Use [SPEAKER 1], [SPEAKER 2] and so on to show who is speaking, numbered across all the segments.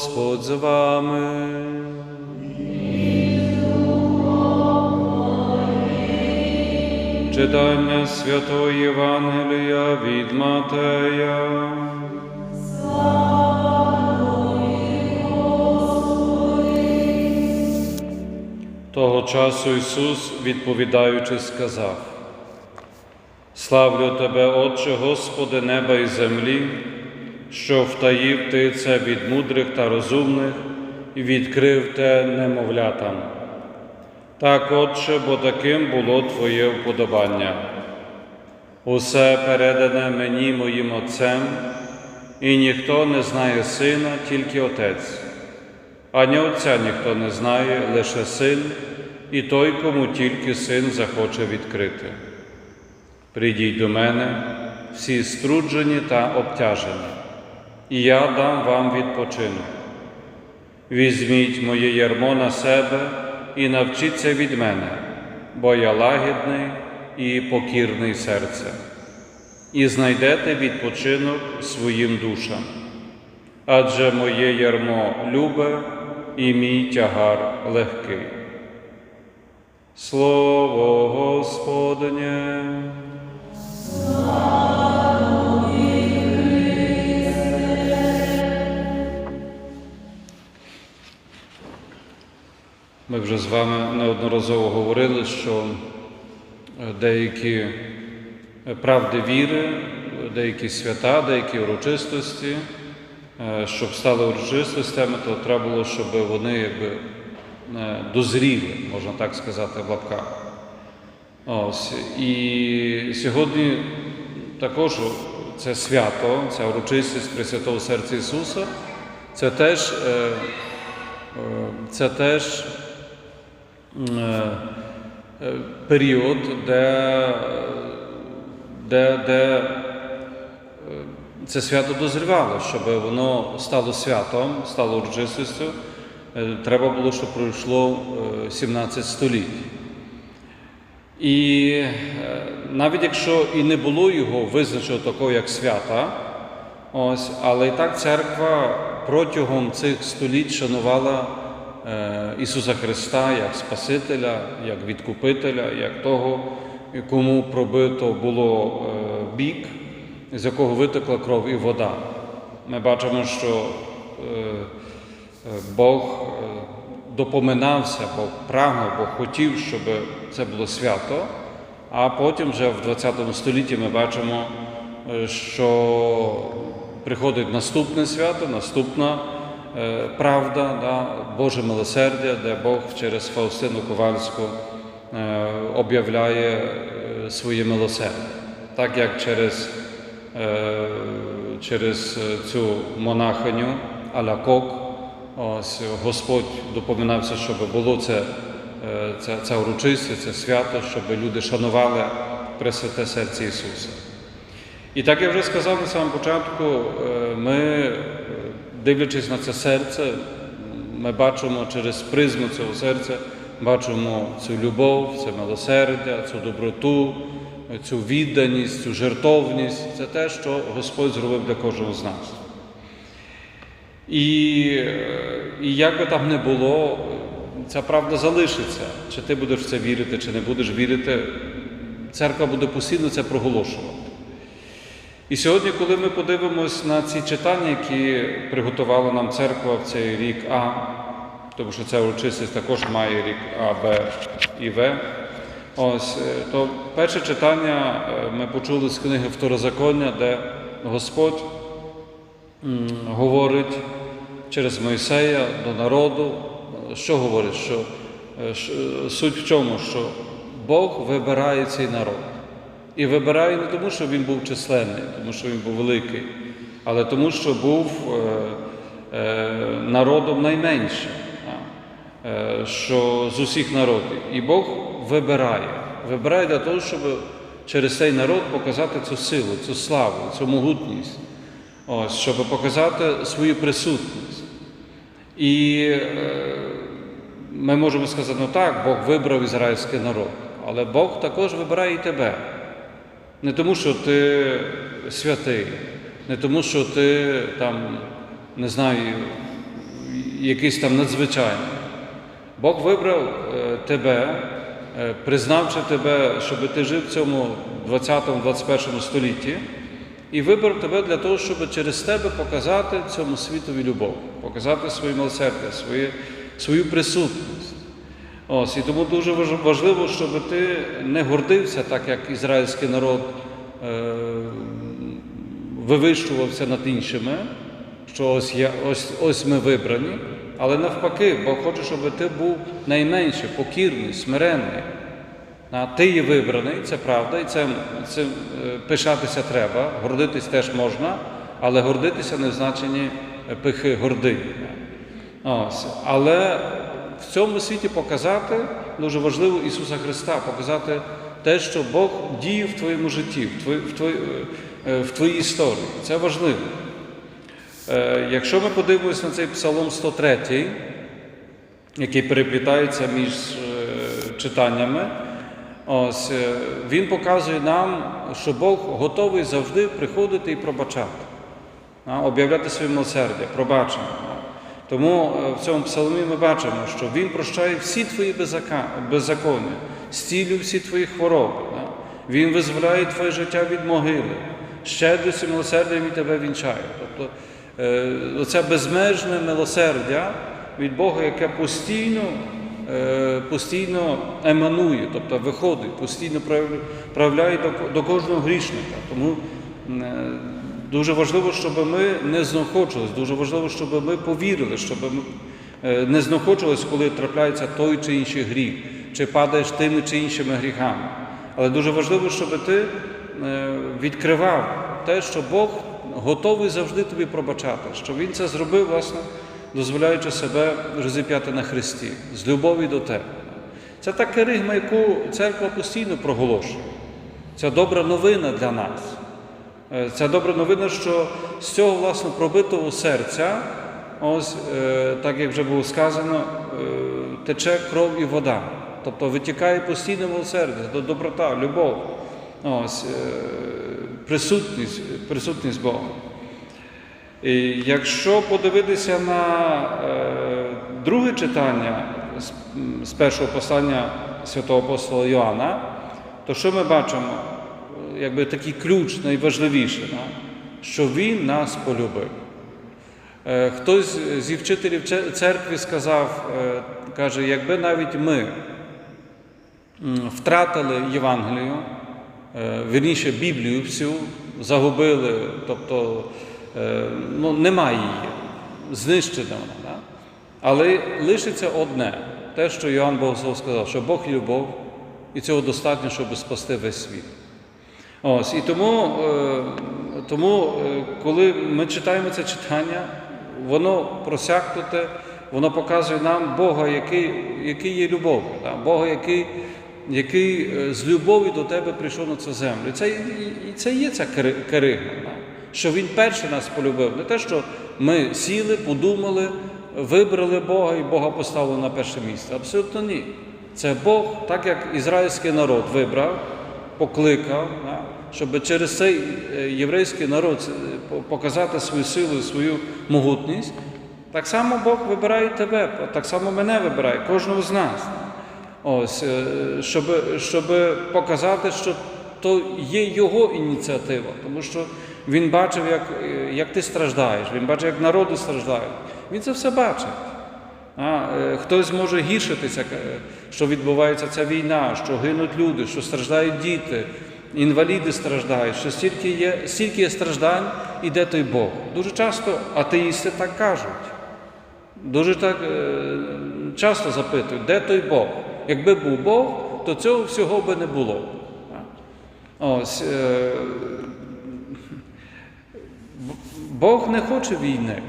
[SPEAKER 1] Господь з вами. Читання Святої Євангелія від Матея. Того часу Ісус, відповідаючи, сказав: Славлю Тебе, Отче, Господи, неба і землі, що втаїв Ти це від мудрих та розумних і відкрив те немовлятам. Так, Отче, бо таким було Твоє вподобання. Усе передане мені моїм Отцем, і ніхто не знає Сина, тільки Отець. Ані Отця ніхто не знає, лише син, і той, кому тільки син захоче відкрити. Прийдіть до мене, всі струджені та обтяжені, і я дам вам відпочинок. Візьміть моє ярмо на себе і навчіться від мене, бо я лагідний і покірний серцем, і знайдете відпочинок своїм душам. Адже моє ярмо любе і мій тягар легкий. Слово Господнє. Вже з вами неодноразово говорили, що е, деякі е, правди віри, деякі свята, деякі урочистості, е, щоб стали урочистостями, то треба було, щоб вони якби дозріли, можна так сказати, в лапках. Ось. І сьогодні також це свято, ця урочистість Пресвятого серця Ісуса, це теж, це теж період, де, де, де е, це свято дозрівало, щоб воно стало святом, стало урочистістю, е, треба було, щоб пройшло е, 17 століть. І е, навіть якщо і не було його визначено такого, як свята, ось, але і так церква протягом цих століть шанувала е, Ісуса Христа як Спасителя, як відкупителя, як того, кому пробито було е, бік, з якого витекла кров і вода. Ми бачимо, що е, е, Бог е, допоминався, Бог прагнув, Бог хотів, щоб це було свято. А потім вже в 20 столітті ми бачимо, е, що приходить наступне свято, наступна е, правда, да, Боже милосердя, де Бог через Фаустину Ковальську е, об'являє е, своє милосердя. Так як через, е, через е, цю монахиню Алякок, ось Господь допоминався, щоб було це, е, це, це урочистість, це свято, щоб люди шанували Пресвяте серце Ісуса. І так я вже сказав на самому початку, е, ми, е, дивлячись на це серце, ми бачимо через призму цього серця, бачимо цю любов, це милосердя, цю доброту, цю відданість, цю жертовність. Це те, що Господь зробив для кожного з нас. І, і як би там не було, ця правда залишиться. Чи ти будеш в це вірити, чи не будеш вірити, церква буде постійно це проголошувати. І сьогодні, коли ми подивимось на ці читання, які приготувала нам церква в цей рік А, тому що ця урочистість також має рік А, Б і В. Ось, е, то перше читання е, ми почули з книги Второзаконня, де Господь говорить через Мойсея до народу. Що говорить? Що, е, суть в чому? Що Бог вибирає цей народ. І вибирає не тому, що він був численний, тому що він був великий, але тому, що був е, е, народом найменшим, е, що з усіх народів. І Бог вибирає. Вибирає для того, щоб через цей народ показати цю силу, цю славу, цю могутність, ось, щоб показати свою присутність. І ми можемо сказати, ну так, Бог вибрав ізраїльський народ, але Бог також вибирає і тебе. Не тому, що ти святий, не тому, що ти там, не знаю, якийсь там надзвичайний. Бог вибрав е, тебе, е, признавши тебе, щоб ти жив в цьому 20-21 столітті, і вибрав тебе для того, щоб через тебе показати цьому світові любов, показати своє милосердя, свою присутність. Ось, і тому дуже важливо, щоб ти не гордився, так як ізраїльський народ е, вивищувався над іншими, що ось, я, ось, ось ми вибрані, але навпаки, Бог хоче, щоб ти був найменший, покірний, смиренний. А ти є вибраний, це правда, і цим, цим е, пишатися треба, гордитись теж можна, але гордитися не в значенні е, пихи гордині. Ось. Але в цьому світі показати дуже важливо Ісуса Христа, показати те, що Бог діє в твоєму житті, в, твої, в, твої, е, в твоїй історії. Це важливо. Е, Якщо ми подивимося на цей Псалом 103, який переплітається між е, читаннями, ось, він показує нам, що Бог готовий завжди приходити і пробачати, об'являти своє милосердя, пробачення. Тому е, в цьому псалмі ми бачимо, що Він прощає всі твої беззаконня, стілює всі твої хвороби. Він визволяє твоє життя від могили, щедрістю і милосердям і тебе вінчає. Тобто е, оце безмежне милосердя від Бога, яке постійно, е, постійно еманує, тобто виходить, постійно прояв- проявляє до, кожного грішника. Тому Дуже важливо, щоб ми не знаходились, дуже важливо, щоб ми повірили, щоб ми е, не знаходились, коли трапляється той чи інший гріх, чи падаєш тими чи іншими гріхами. Але дуже важливо, щоб ти е, відкривав те, що Бог готовий завжди тобі пробачати, що Він це зробив, власне, дозволяючи себе розіп'яти на Христі з любові до тебе. Це та керигма, яку церква постійно проголошує. Це добра новина для нас. Е, Це добра новина, що з цього власне пробитого серця, ось е, так як вже було сказано, е, тече кров і вода. Тобто витікає постійне милосердя, до- доброта, любов, ось, присутність, присутність Бога. І якщо подивитися на друге читання з першого послання святого апостола Йоанна, то що ми бачимо? Якби такий ключ найважливіший, да? що Він нас полюбив. Е, Хтось зі вчителів церкви сказав, е, каже, якби навіть ми втратили Євангелію, е, вірніше Біблію всю, загубили, тобто ну, немає її, знищена вона. Да? Але лишиться одне, те, що Йоанн Богослов сказав, що Бог любов, і цього достатньо, щоб спасти весь світ. Ось, і тому, е, тому е, коли ми читаємо це читання, воно просякнуте, воно показує нам Бога, який, який є любов'ю, да? Бога, який, який е, з любові до тебе прийшов на цю землю. І це, і, це є ця кери- що Він перший нас полюбив. Не те, що ми сіли, подумали, вибрали Бога і Бога поставили на перше місце. Абсолютно ні. Це Бог, так як ізраїльський народ вибрав, покликав, щоб через цей е, єврейський народ е, показати свою силу, свою могутність. Так само Бог вибирає тебе, так само мене вибирає, кожного з нас. Ось, е, щоб, щоб показати, що то є його ініціатива, тому що він бачив, як, як ти страждаєш, він бачив, як народи страждають. Він це все бачить. А, хтось може гіршитися, що відбувається ця війна, що гинуть люди, що страждають діти, інваліди страждають, що стільки є, стільки є страждань, і де той Бог. Дуже часто атеїсти так кажуть. Дуже так е, часто запитують, де той Бог? Якби був Бог, то цього всього би не було. Ось, е, Бог не хоче війни,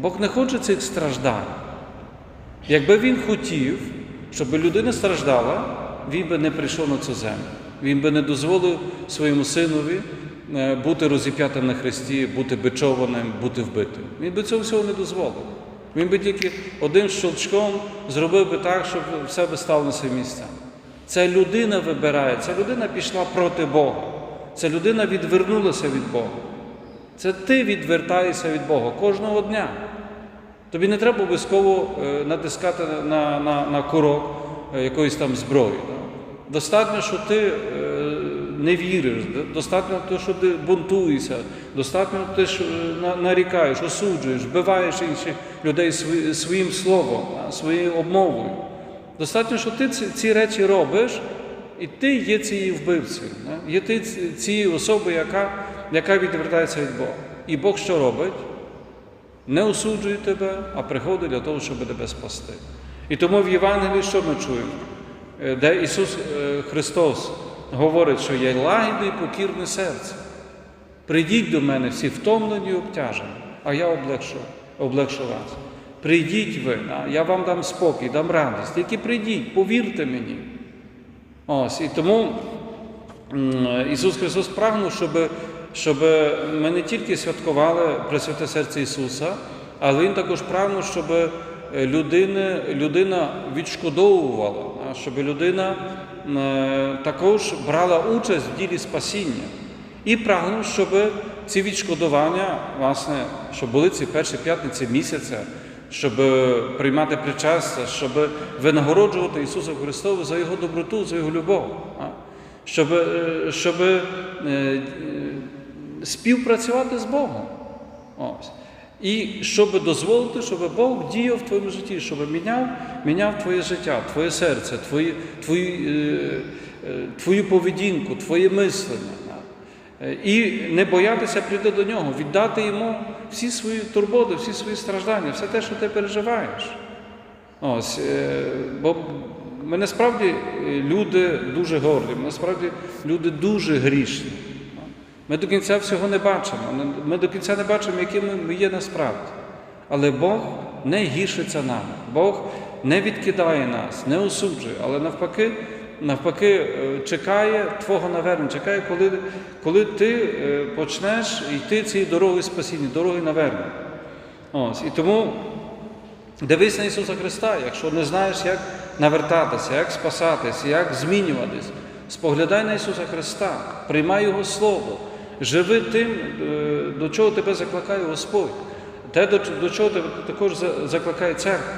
[SPEAKER 1] Бог не хоче цих страждань. Якби він хотів, щоб людина страждала, він би не прийшов на цю землю. Він би не дозволив своєму синові е, бути розіп'ятим на хресті, бути бичованим, бути вбитим. Він би цього всього не дозволив. Він би тільки одним щелчком зробив би так, щоб все би стало на свої місця. Ця людина вибирає, ця людина пішла проти Бога. Ця людина відвернулася від Бога. Це ти відвертаєшся від Бога кожного дня. Тобі не треба обов'язково е, натискати на, на, на курок е, якоїсь там зброї. Достатньо, що ти е, не віриш, достатньо що ти бунтуєшся, достатньо що е, нарікаєш, осуджуєш, вбиваєш інших людей своїм словом, своєю обмовою. Достатньо, що ти ці, речі робиш, і ти є цією вбивцею, є ти ці- цією особою, яка, яка відвертається від Бога. І Бог що робить? не осуджує тебе, а приходить для того, щоб тебе спасти. І тому в Євангелії що ми чуємо? Е, Де Ісус е, Христос говорить, що є лагідне і покірне серце. Прийдіть до мене всі втомлені і обтяжені, а я облегшу, облегшу вас. Прийдіть ви, я вам дам спокій, дам радість. Тільки прийдіть, повірте мені. Ось, і тому Ісус Христос прагнув, щоб, щоб ми не тільки святкували Пресвяте серце Ісуса, але Він також прагнув, щоб людини, людина відшкодовувала, а, щоб людина е, також брала участь в ділі спасіння. І прагнув, щоб ці відшкодування, власне, щоб були ці перші п'ятниці місяця, щоб приймати причастя, щоб винагороджувати Ісуса Христову за Його доброту, за Його любов, щоб, е, щоб е, е, співпрацювати з Богом. Ось. І щоб дозволити, щоб Бог діяв в твоєму житті, щоб міняв, міняв твоє життя, твоє серце, твої, твої, е, е, твою поведінку, твоє мислення. Е, І не боятися прийти до нього, віддати йому всі свої турботи, всі свої страждання, все те, що ти переживаєш. Ось, бо ми насправді люди дуже горді, ми насправді люди дуже грішні. Ми до кінця всього не бачимо. Ми до кінця не бачимо, якими ми є насправді. Але Бог не гішиться нами. Бог не відкидає нас, не осуджує, але навпаки, навпаки, е, чекає Твого навернення, чекає, коли, коли ти е, почнеш йти цією дорогою спасіння, дорогою навернення. Ось. І тому дивись на Ісуса Христа, якщо не знаєш, як навертатися, як спасатися, як змінюватись, споглядай на Ісуса Христа, приймай Його Слово, живи тим, е, до чого тебе закликає Господь, те, до, чого тебе також закликає церква.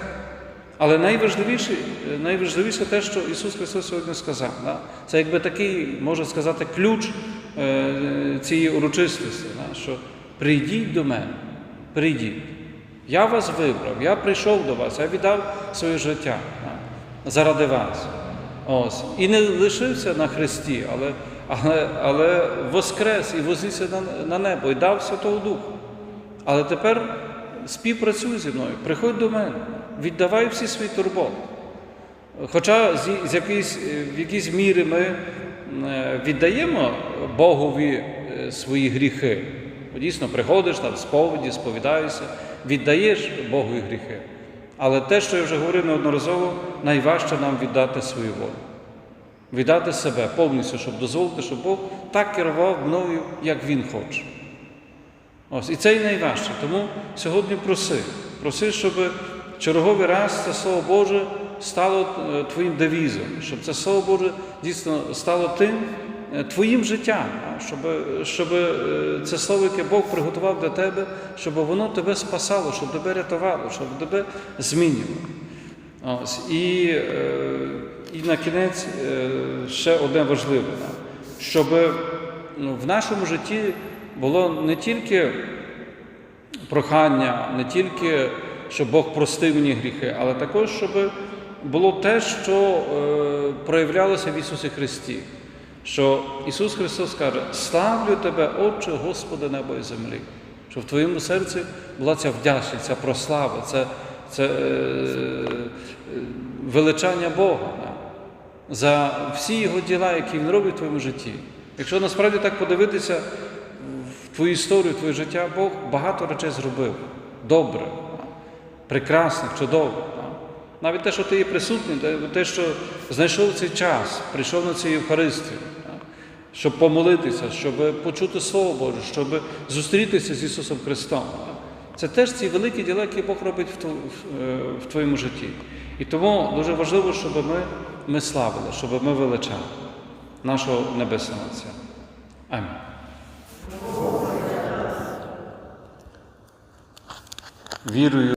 [SPEAKER 1] Але найважливіше, найважливіше те, що Ісус Христос сьогодні сказав. Да? Це якби такий, можна сказати, ключ е, цієї урочистості, да? що прийдіть до мене, прийдіть. Я вас вибрав, я прийшов до вас, я віддав своє життя да? заради вас. Ось. І не лишився на Христі, але, але, але воскрес і вознісся на, на небо і дав Святого Духа. Але тепер співпрацюй зі мною, приходь до мене, віддавай всі свої турботи. Хоча з, з якоїсь, в якійсь мірі ми е, віддаємо Богові е, свої гріхи. Дійсно, приходиш там сповіді, сповідаєшся, віддаєш Богові гріхи. Але те, що я вже говорив неодноразово, найважче нам віддати свою волю. Віддати себе повністю, щоб дозволити, щоб Бог так керував мною, як Він хоче. Ось, і це і найважче. Тому сьогодні проси. Проси, щоб черговий раз це Слово Боже стало е, твоїм девізом, щоб це Слово Боже дійсно стало тим е, твоїм життям, щоб, щоб е, це слово, яке Бог приготував для тебе, щоб воно тебе спасало, щоб тебе рятувало, щоб тебе змінювало. Ось, і, е, і на кінець е, ще одне важливе, щоб ну, в нашому житті було не тільки прохання, не тільки щоб Бог простив мені гріхи, але також, щоб було те, що е, проявлялося в Ісусі Христі. Що Ісус Христос каже: славлю Тебе, Отче, Господи, небо і землі. Що в твоєму серці була ця вдячність, ця прослава, це, це е, величання Бога да, за всі Його діла, які Він робить в твоєму житті. Якщо насправді так подивитися в твою історію, в твоє життя, Бог багато речей зробив. Добре, прекрасних, чудових. Навіть те, що ти є присутній, те, що знайшов цей час, прийшов на цю Євхаристію, щоб помолитися, щоб почути Слово Боже, щоб зустрітися з Ісусом Христом. Це теж ці великі діла, які Бог робить е, в твоєму житті. І тому дуже важливо, щоб ми, ми славили, щоб ми величали нашого Небесного Отця. Амінь. Вірую.